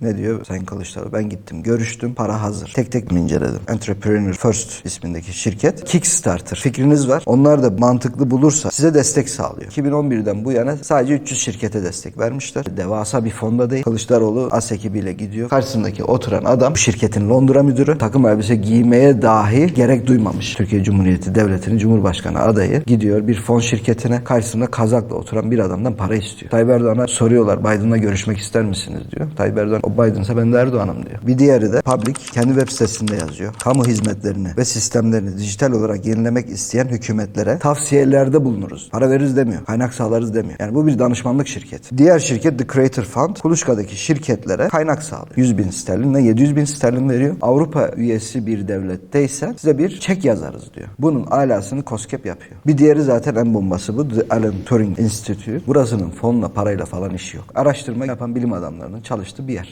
Ne diyor Sayın Kılıçdaroğlu? Ben gittim, görüştüm, para hazır. Tek tek mi inceledim? Entrepreneur First ismindeki şirket. Kickstarter. Fikriniz var. Onlar da mantıklı bulursa size destek sağlıyor. 2011'den bu yana sadece 300 şirkete destek vermişler. Devasa bir fonda değil. Kılıçdaroğlu AS ekibiyle gidiyor. Karşısındaki oturan adam bu şirketin Londra müdürü. Takım elbise giymeye dahi gerek duymamış. Türkiye Cumhuriyeti Devleti'nin Cumhurbaşkanı adayı gidiyor bir fon şirketine karşısında kazakla oturan bir adamdan para istiyor. Tayyip Erdoğan'a soruyorlar Biden'la görüşmek ister misiniz diyor. Tayyip o Biden'sa ben de Erdoğan'ım diyor. Bir diğeri de Public kendi web sitesinde yazıyor. Kamu hizmetlerini ve sistemlerini dijital olarak yenilemek isteyen hükümetlere tavsiyelerde bulunuruz. Para veririz demiyor. Kaynak sağlarız demiyor. Yani bu bir danışmanlık şirketi. Diğer şirket The Creator Fund Kuluçka'daki şirketlere kaynak sağlıyor. 100 bin sterlin ve 700 bin sterlin veriyor. Avrupa üyesi bir devletteyse size bir çek yazarız diyor. Bunun alasını COSGAP yapıyor. Bir diğeri zaten en bombası bu. The Alan Turing Institute. Burasının fonla parayla falan işi yok. Araştırma yapan bilim adamlarının çalıştığı bir yer.